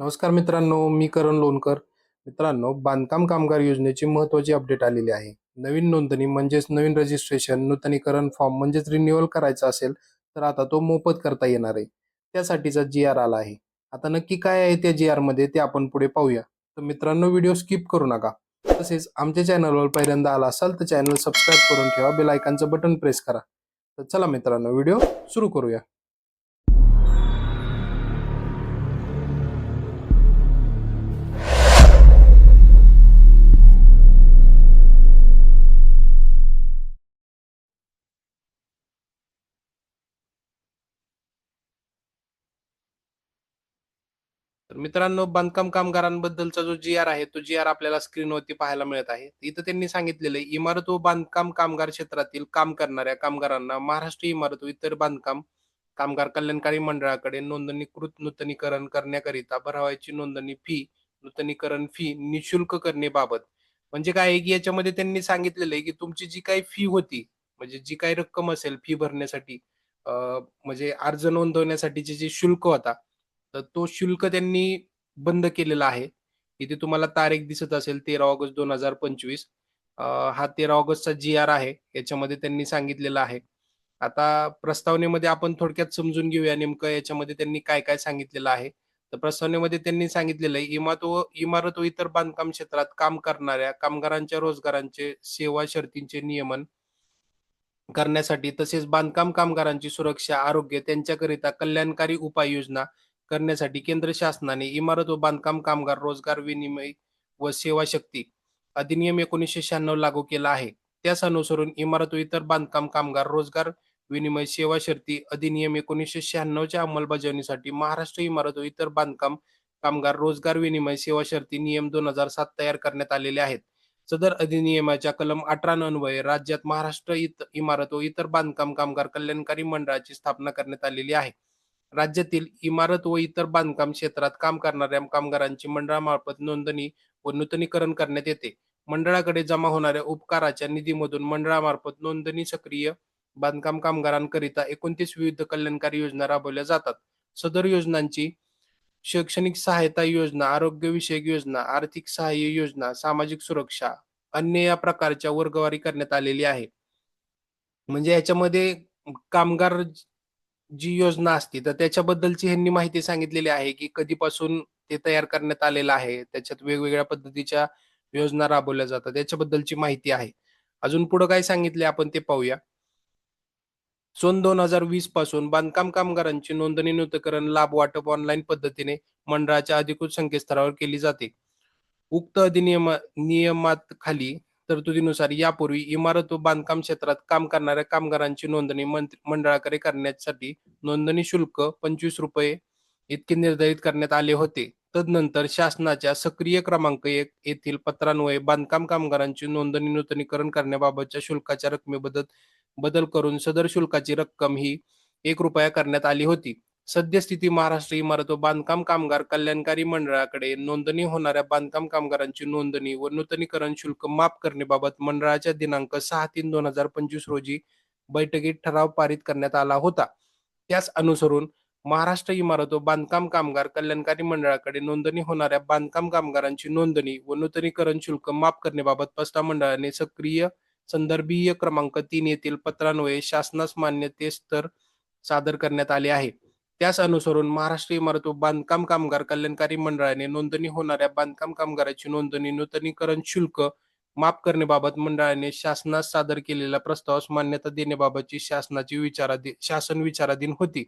नमस्कार मित्रांनो मी करण लोणकर. मित्रांनो बांधकाम कामगार योजनेची महत्वाची अपडेट आलेली आहे. नवीन नोंदणी म्हणजेच नवीन रजिस्ट्रेशन नूतनीकरण फॉर्म म्हणजेच रिन्युअल करायचा असेल तर आता तो मोफत करता येणार आहे. त्यासाठीचा जी आर आला आहे. आता नक्की काय आहे त्या जी आरमध्ये ते आपण पुढे पाहूया. तर मित्रांनो व्हिडिओ स्किप करू नका. तसेच आमच्या चॅनलवर पहिल्यांदा आला असाल तर चॅनल सबस्क्राईब करून ठेवा. बेल आयकॉनचं बटन प्रेस करा. तर चला मित्रांनो व्हिडिओ सुरू करूया. मित्रांनो बांधकाम कामगारांबद्दलचा जो जी आर आहे तो जी आर आपल्याला स्क्रीनवरती पाहायला मिळत आहे. इथं त्यांनी सांगितलेलं आहे इमारत व बांधकाम कामगार क्षेत्रातील काम करणाऱ्या कामगारांना महाराष्ट्र इमारत व इतर बांधकाम कामगार कल्याणकारी मंडळाकडे नोंदणीकृत नूतनीकरण करण्याकरिता भरावायची नोंदणी फी नूतनीकरण फी निशुल्क करण्याबाबत म्हणजे काय आहे की याच्यामध्ये त्यांनी सांगितलेलं आहे की तुमची जी काही फी होती म्हणजे जी काही रक्कम असेल फी भरण्यासाठी म्हणजे अर्ज नोंदवण्यासाठीचे जे शुल्क होता तर तो शुल्क त्यांनी बंद केलेला आहे. इथे तुम्हाला तारीख दिसत असेल तेरा ऑगस्ट दोन हजार पंचवीस. हा तेरा ऑगस्टचा जी आर आहे याच्यामध्ये त्यांनी सांगितलेला आहे. आता प्रस्तावनेमध्ये आपण थोडक्यात समजून घेऊया नेमकं याच्यामध्ये त्यांनी काय काय सांगितलेलं आहे. तर प्रस्तावनेमध्ये त्यांनी सांगितलेलं आहे इमारत व इमारत व इतर बांधकाम क्षेत्रात काम करणाऱ्या कामगारांच्या रोजगारांचे सेवा शर्तींचे नियमन करण्यासाठी तसेच बांधकाम कामगारांची सुरक्षा आरोग्य त्यांच्याकरिता कल्याणकारी उपाययोजना करण्यासाठी केंद्र शासनाने इमारत व बांधकाम कामगार रोजगार विनिमय व सेवा शक्ती अधिनियम एकोणीसशे शहाण्णव लागू केला आहे. त्यास अनुसरून इमारत व इतर बांधकाम कामगार रोजगार विनिमय सेवा शर्ती अधिनियम एकोणीसशे शहाण्णवच्या अंमलबजावणीसाठी महाराष्ट्र इमारत व इतर बांधकाम कामगार रोजगार विनिमय सेवा शर्ती नियम दोन हजार सात तयार करण्यात आलेले आहेत. सदर अधिनियमाच्या कलम अठरा अन्वये राज्यात महाराष्ट्र इमारत व इतर बांधकाम कामगार कल्याणकारी मंडळाची स्थापना करण्यात आलेली आहे. राज्यातील इमारत व इतर बांधकाम क्षेत्रात काम करणाऱ्या कामगारांची मंडळामार्फत नोंदणी व नूतनीकरण करण्यात येते. मंडळाकडे जमा होणाऱ्या उपकाराच्या निधीमधून मंडळामार्फत नोंदणी सक्रिय बांधकाम कामगारांकरिता एकोणतीस विविध कल्याणकारी योजना राबवल्या जातात. सदर योजनांची शैक्षणिक सहायता योजना आरोग्यविषयक योजना आर्थिक सहाय्य योजना सामाजिक सुरक्षा अन्य या प्रकारच्या वर्गवारी करण्यात आलेली आहे. म्हणजे याच्यामध्ये कामगार जी योजना असते तर त्याच्याबद्दलची ह्यांनी माहिती सांगितलेली आहे की कधीपासून ते तयार करण्यात आलेलं आहे. त्याच्यात वेगवेगळ्या पद्धतीच्या योजना राबवल्या जातात. त्याच्याबद्दलची माहिती आहे. अजून पुढे काय सांगितले आपण ते पाहूया. सन दोन हजार वीसपासून बांधकाम कामगारांची नोंदणी नूतनीकरण लाभ वाटप ऑनलाईन पद्धतीने मंडळाच्या अधिकृत संकेतस्थळावर केली जाते. उक्त अधिनियम नियमात खाली तरतुदीनुसार यापूर्वी इमारत व बांधकाम क्षेत्रात काम करणाऱ्या कामगारांची नोंदणी मंडळाकडे करण्यासाठी नोंदणी शुल्क पंचवीस रुपये इतके निर्धारित करण्यात आले होते. तदनंतर शासनाच्या सक्रिय क्रमांक एक येथील पत्रान्वये बांधकाम कामगारांची नोंदणी नूतनीकरण करण्याबाबतच्या शुल्काच्या रकमेबद्दल बदल करून सदर शुल्काची रक्कम ही एक रुपया करण्यात आली होती. सद्यस्थिती महाराष्ट्र इमारत व बांधकाम कामगार कल्याणकारी मंडळाकडे नोंदणी होणाऱ्या बांधकाम कामगारांची नोंदणी व नूतनीकरण शुल्क माफ करण्याबाबत मंडळाच्या दिनांक सहा तीन दोन हजार पंचवीस रोजी बैठकीत ठराव पारित करण्यात आला होता. त्यास अनुसरून महाराष्ट्र इमारत व बांधकाम कामगार कल्याणकारी मंडळाकडे नोंदणी होणाऱ्या बांधकाम कामगारांची नोंदणी व नूतनीकरण शुल्क माफ करण्याबाबत प्रस्ताव मंडळाने सक्रिय संदर्भीय क्रमांक तीन येथील पत्रान्वये शासनास मान्यते स्तर सादर करण्यात आले आहे. त्यास अनुसरून महाराष्ट्र इमारत व बांधकाम कामगार कल्याणकारी मंडळाने नोंदणी होणाऱ्या बांधकाम कामगाराची नोंदणी नूतनीकरण शुल्क माफ करण्याबाबत मंडळाने शासनास सादर केलेल्या प्रस्तावास मान्यता देण्याबाबतची शासनाची विचाराधीन शासन विचाराधीन होती.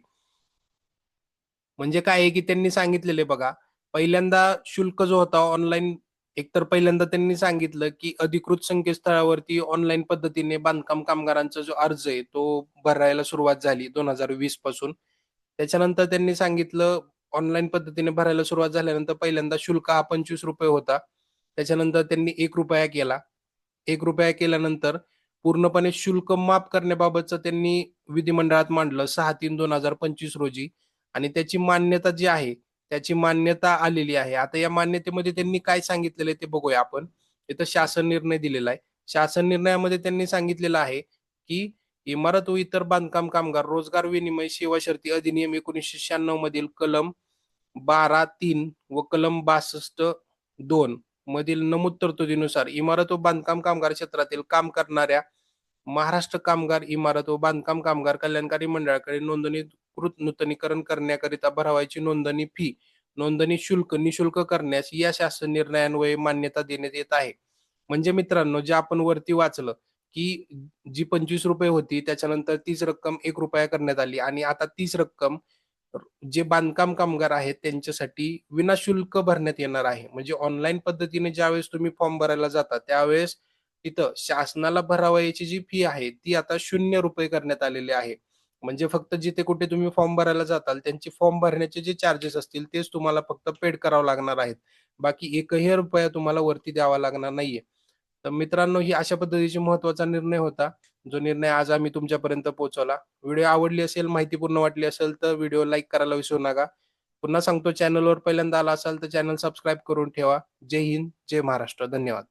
म्हणजे काय आहे की त्यांनी सांगितलेले बघा पहिल्यांदा शुल्क जो होता ऑनलाईन एकतर पहिल्यांदा त्यांनी सांगितलं की अधिकृत संकेतस्थळावरती ऑनलाईन पद्धतीने बांधकाम कामगारांचा जो अर्ज आहे तो भरायला सुरुवात झाली दोन हजार वीसपासून. त्याच्यानंतर त्यांनी सांगितलं ऑनलाईन पद्धतीने भरायला सुरुवात झाल्यानंतर पहिल्यांदा शुल्क हा पंचवीस रुपये होता. त्याच्यानंतर त्यांनी एक रुपया केला. एक रुपया केल्यानंतर पूर्णपणे शुल्क माफ करण्याबाबतचं त्यांनी विधिमंडळात मांडलं सहा तीन दोन हजार पंचवीस रोजी. आणि त्याची मान्यता जी आहे त्याची मान्यता आलेली आहे. आता या मान्यतेमध्ये त्यांनी काय सांगितलेलं आहे ते बघूया आपण. इथं शासन निर्णय दिलेला आहे. शासन निर्णयामध्ये त्यांनी सांगितलेलं आहे की इमारत व इतर बांधकाम कामगार रोजगार विनिमय सेवा शर्ती अधिनियम एकोणीसशे शहाण्णव मधील कलम बारा तीन व कलम बासष्ट दोन मधील नमूद तरतुदीनुसार इमारत व बांधकाम कामगार क्षेत्रातील काम करणाऱ्या महाराष्ट्र कामगार इमारत व बांधकाम कामगार कल्याणकारी मंडळाकडे नोंदणीकृत नूतनीकरण करण्याकरिता भरावायची नोंदणी फी नोंदणी शुल्क निशुल्क करण्यास या शासन निर्णयान्वये मान्यता देण्यात येत आहे. म्हणजे मित्रांनो जे आपण वरती वाचलं की जी पंचवीस रुपये होती त्याच्यानंतर तीच रक्कम एक रुपया करण्यात आली. आणि आता तीच रक्कम जे बांधकाम कामगार आहेत त्यांच्यासाठी विनाशुल्क भरण्यात येणार आहे. म्हणजे ऑनलाईन पद्धतीने ज्यावेळेस तुम्ही फॉर्म भरायला जाता त्यावेळेस तिथं शासनाला भरावयाची जी फी आहे ती आता शून्य रुपये करण्यात आलेली आहे. म्हणजे फक्त जिथे कुठे तुम्ही फॉर्म भरायला जाताल त्यांचे फॉर्म भरण्याचे जे चार्जेस असतील तेच तुम्हाला फक्त पेड करावं लागणार आहेत. बाकी एकही रुपया तुम्हाला वरती द्यावा लागणार नाहीये. तर मित्रांनो ही अशा पद्धतीची महत्त्वाचा निर्णय होता. जो निर्णय आज आम्ही तुमच्यापर्यंत पोहोचवला. व्हिडिओ आवडली असेल माहितीपूर्ण वाटली असेल तर व्हिडिओ लाईक करायला विसरू नका. पुन्हा सांगतो चॅनलवर पहिल्यांदा आला असाल तर चॅनल सबस्क्राईब करून ठेवा. जय हिंद जय महाराष्ट्र. धन्यवाद.